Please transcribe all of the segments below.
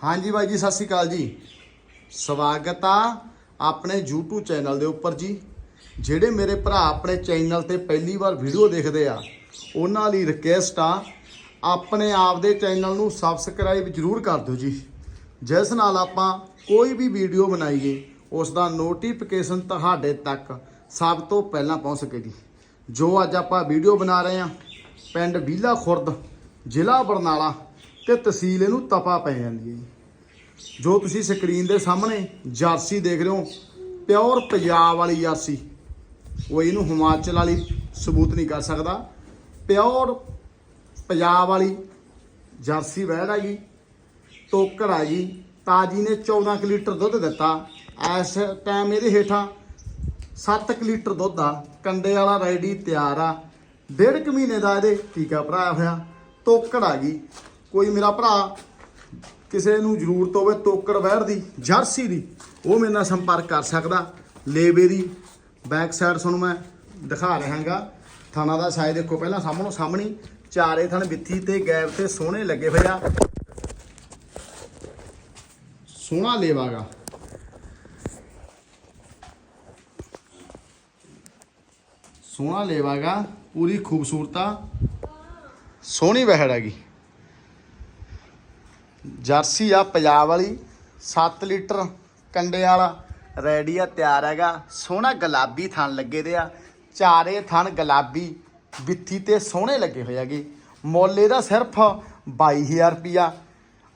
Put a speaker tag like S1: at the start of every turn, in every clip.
S1: ਹਾਂਜੀ ਬਾਈ ਜੀ, ਸਤਿ ਸ਼੍ਰੀ ਅਕਾਲ ਜੀ। ਸਵਾਗਤ ਆ ਆਪਣੇ YouTube ਚੈਨਲ ਦੇ ਉੱਪਰ ਜੀ। ਜਿਹੜੇ ਮੇਰੇ ਭਰਾ ਆਪਣੇ ਚੈਨਲ ਤੇ ਪਹਿਲੀ ਵਾਰ ਵੀਡੀਓ ਦੇਖਦੇ ਆ, ਉਹਨਾਂ ਲਈ ਰਿਕਵੈਸਟ ਆ, ਆਪਣੇ ਆਪ ਦੇ ਚੈਨਲ ਨੂੰ ਸਬਸਕ੍ਰਾਈਬ ਜਰੂਰ ਕਰ ਦਿਓ ਜੀ। ਜਿਸ ਨਾਲ ਆਪਾਂ ਕੋਈ ਵੀ ਵੀਡੀਓ ਬਣਾਈਏ ਉਸ ਦਾ ਨੋਟੀਫਿਕੇਸ਼ਨ ਤੁਹਾਡੇ ਤੱਕ ਸਭ ਤੋਂ ਪਹਿਲਾਂ ਪਹੁੰਚ ਸਕੇ ਜੀ। ਜੋ ਅੱਜ ਆਪਾਂ ਵੀਡੀਓ ਬਣਾ ਰਹੇ ਆ, ਪਿੰਡ ਬੀਲਾ ਖੁਰਦ ਜ਼ਿਲ੍ਹਾ ਬਰਨਾਲਾ। ਤੇ ਤਹਿਸੀਲ ਇਹਨੂੰ ਤਪਾ ਪੈ ਜਾਂਦੀ ਹੈ ਜੀ। ਜੋ ਤੁਸੀਂ ਸਕਰੀਨ ਦੇ ਸਾਹਮਣੇ ਜਰਸੀ ਦੇਖ ਰਹੇ ਹੋ, ਪਿਓਰ ਪੰਜਾਬ ਵਾਲੀ ਜਰਸੀ, ਉਹ ਇਹਨੂੰ ਹਿਮਾਚਲ ਵਾਲੀ ਸਬੂਤ ਨਹੀਂ ਕਰ ਸਕਦਾ। ਪਿਓਰ ਪੰਜਾਬ ਵਾਲੀ ਜਰਸੀ ਵੈੜ ਹੈਗੀ ਟੋਕਰ ਆ ਜੀ। ਤਾਜੀ ਨੇ 14 ਕੁ ਲੀਟਰ ਦੁੱਧ ਦਿੱਤਾ। ਇਸ ਟਾਈਮ ਇਹਦੇ ਹੇਠਾਂ 7 ਕੁ ਲੀਟਰ ਦੁੱਧ ਆ। ਕੰਡੇ ਵਾਲਾ ਰੈਡੀ ਤਿਆਰ ਆ। ਡੇਢ ਕੁ ਮਹੀਨੇ ਦਾ ਇਹਦੇ ਟੀਕਾ ਭਰਾਇਆ ਹੋਇਆ। ਟੋਕਰ ਆ ਗਈ ਕੋਈ ਮੇਰਾ ਭਰਾ ਕਿਸੇ ਨੂੰ ਜ਼ਰੂਰਤ ਹੋਵੇ ਤੋਕੜ ਵਹਿਰ ਦੀ, ਜਰਸੀ ਦੀ, ਉਹ ਮੇਰੇ ਨਾਲ ਸੰਪਰਕ ਕਰ ਸਕਦਾ। ਲੇਵੇ ਦੀ ਬੈਕ ਸਾਈਡ ਤੁਹਾਨੂੰ ਮੈਂ ਦਿਖਾ ਰਿਹਾਗਾ। ਥਾਣਾ ਦਾ ਸਾਈਜ਼ ਦੇਖੋ ਪਹਿਲਾਂ ਸਾਹਮਣੋਂ ਸਾਹਮਣੀ। ਚਾਰੇ ਥਣ ਵਿੱਥੀ ਤੇ ਗੈਪ ਤੇ ਸੋਹਣੇ ਲੱਗੇ ਹੋਏ ਆ। ਸੋਹਣਾ ਲੇਵਾਗਾ ਸੋਹਣਾ ਲੇਵਾਗਾ ਪੂਰੀ ਖੂਬਸੂਰਤਾ। ਸੋਹਣੀ ਵਹਿੜ ਹੈਗੀ ਜਰਸੀ ਆ ਪੰਜਾਬ ਵਾਲੀ 7 ਲੀਟਰ ਕੰਡੇ ਵਾਲਾ, ਰੈਡੀ ਆ, ਤਿਆਰ ਹੈਗਾ। ਸੋਹਣਾ ਗੁਲਾਬੀ ਥਣ ਲੱਗੇ ਦੇ ਆ। ਚਾਰੇ ਥਣ ਗੁਲਾਬੀ, ਵਿੱਥੀ ਤੇ ਸੋਹਣੇ ਲੱਗੇ ਹੋਏ ਹੈਗੇ। ਮੁੱਲ ਇਹਦਾ ਸਿਰਫ 22000 ਰੁਪਿਆ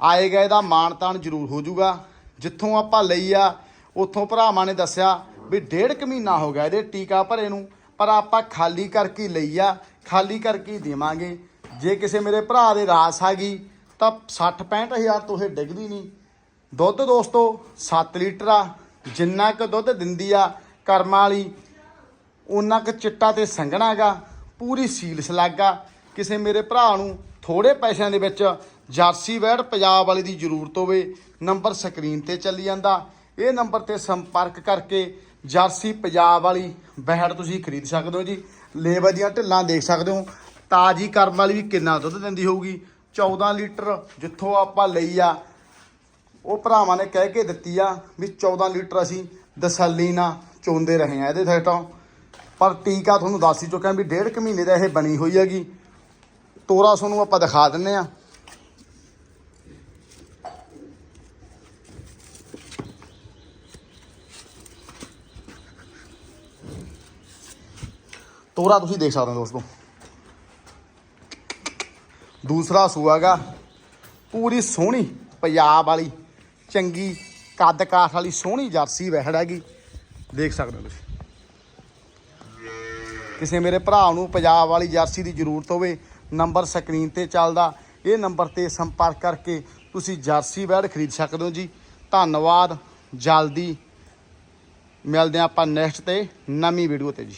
S1: ਆਏਗਾ ਇਹਦਾ ਮਾਣ ਤਾਣ ਜ਼ਰੂਰ ਹੋ ਜਾਊਗਾ। ਜਿੱਥੋਂ ਆਪਾਂ ਲਈ ਆ, ਉੱਥੋਂ ਭਰਾਵਾਂ ਨੇ ਦੱਸਿਆ ਵੀ ਡੇਢ ਕੁ ਮਹੀਨਾ ਹੋ ਗਿਆ ਇਹਦੇ ਟੀਕਾ ਭਰੇ ਨੂੰ, ਪਰ ਆਪਾਂ ਖਾਲੀ ਕਰਕੇ ਲਈ ਆ, ਖਾਲੀ ਕਰਕੇ ਹੀ ਦੇਵਾਂਗੇ। ਜੇ ਕਿਸੇ ਮੇਰੇ ਭਰਾ ਦੇ ਰਾਸ ਆ ਗਈ ਤਾਂ 60 65000 ਤੋਂ ਇਹ ਡਿੱਗਦੀ ਨਹੀਂ। ਦੁੱਧ ਦੋਸਤੋ 7 ਲੀਟਰ ਆ। ਜਿੰਨਾ ਕੁ ਦੁੱਧ ਦਿੰਦੀ ਆ ਕਰਮਾਂ ਵਾਲੀ ਉਹਨਾਂ ਕੁ ਚਿੱਟਾ ਤੇ ਸੰਘਣਾਗਾ ਪੂਰੀ ਸੀਲ ਸਲਾਗਾ ਕਿਸੇ ਮੇਰੇ ਭਰਾ ਨੂੰ ਥੋੜੇ ਪੈਸਿਆਂ ਦੇ ਵਿੱਚ ਜਰਸੀ ਵੈੜ ਪੰਜਾਬ ਵਾਲੀ ਦੀ ਜ਼ਰੂਰਤ ਹੋਵੇ, ਨੰਬਰ ਸਕਰੀਨ ਤੇ ਚੱਲੀ ਜਾਂਦਾ। ਇਹ ਨੰਬਰ ਤੇ ਸੰਪਰਕ ਕਰਕੇ ਜਰਸੀ ਪੰਜਾਬ ਵਾਲੀ ਵੈੜ ਤੁਸੀਂ ਖਰੀਦ ਸਕਦੇ ਹੋ ਜੀ। ਲੇਬਰ ਦੀਆਂ ਢਿੱਲਾਂ ਦੇਖ ਸਕਦੇ ਹੋ। ਤਾਜੀ ਕਰਮ ਵਾਲੀ ਵੀ ਕਿੰਨਾ ਦੁੱਧ ਦਿੰਦੀ ਹੋਊਗੀ। 14 ਲੀਟਰ ਜਿੱਥੋਂ ਆਪਾਂ ਲਈ ਆ, ਉਹ ਭਰਾਵਾਂ ਨੇ ਕਹਿ ਕੇ ਦਿੱਤੀ ਆ ਵੀ 14 ਲੀਟਰ ਅਸੀਂ ਦਸੱਲੀ ਨਾਲ ਚੋਂਦੇ ਰਹੇ ਆ ਇਹਦੇ ਥੇਟੋਂ ਪਰ ਟੀਕਾ ਤੁਹਾਨੂੰ ਦੱਸ ਹੀ ਚੁੱਕਿਆ ਵੀ ਡੇਢ ਕੁ ਮਹੀਨੇ ਦਾ ਇਹ ਬਣੀ ਹੋਈ ਹੈਗੀ। ਤੋਰਾ ਤੁਹਾਨੂੰ ਆਪਾਂ ਦਿਖਾ ਦਿੰਨੇ ਆ। ਤੋਰਾ ਤੁਸੀਂ ਦੇਖ ਸਕਦੇ ਹੋ ਦੋਸਤੋ। ਦੂਸਰਾ ਸੂਆਗਾ ਪੂਰੀ ਸੋਹਣੀ ਪੰਜਾਬ ਵਾਲੀ, ਚੰਗੀ ਕੱਦ ਕਾਠ ਵਾਲੀ ਸੋਹਣੀ ਜਰਸੀ ਵਹਿੜ ਹੈਗੀ। ਦੇਖ ਸਕਦੇ ਹੋ ਤੁਸੀਂ। ਕਿਸੇ ਮੇਰੇ ਭਰਾ ਨੂੰ ਪੰਜਾਬ ਵਾਲੀ ਜਰਸੀ ਦੀ ਜ਼ਰੂਰਤ ਹੋਵੇ, ਨੰਬਰ ਸਕਰੀਨ ਤੇ ਚੱਲਦਾ। ਇਹ ਨੰਬਰ ਤੇ ਸੰਪਰਕ ਕਰਕੇ ਤੁਸੀਂ ਜਰਸੀ ਵੈੜ ਖਰੀਦ ਸਕਦੇ ਹੋ ਜੀ। ਧੰਨਵਾਦ। ਜਲਦੀ ਮਿਲਦੇ ਹਾਂ ਆਪਾਂ ਨੈਕਸਟ ਤੇ ਨਵੀਂ ਵੀਡੀਓ ਤੇ ਜੀ।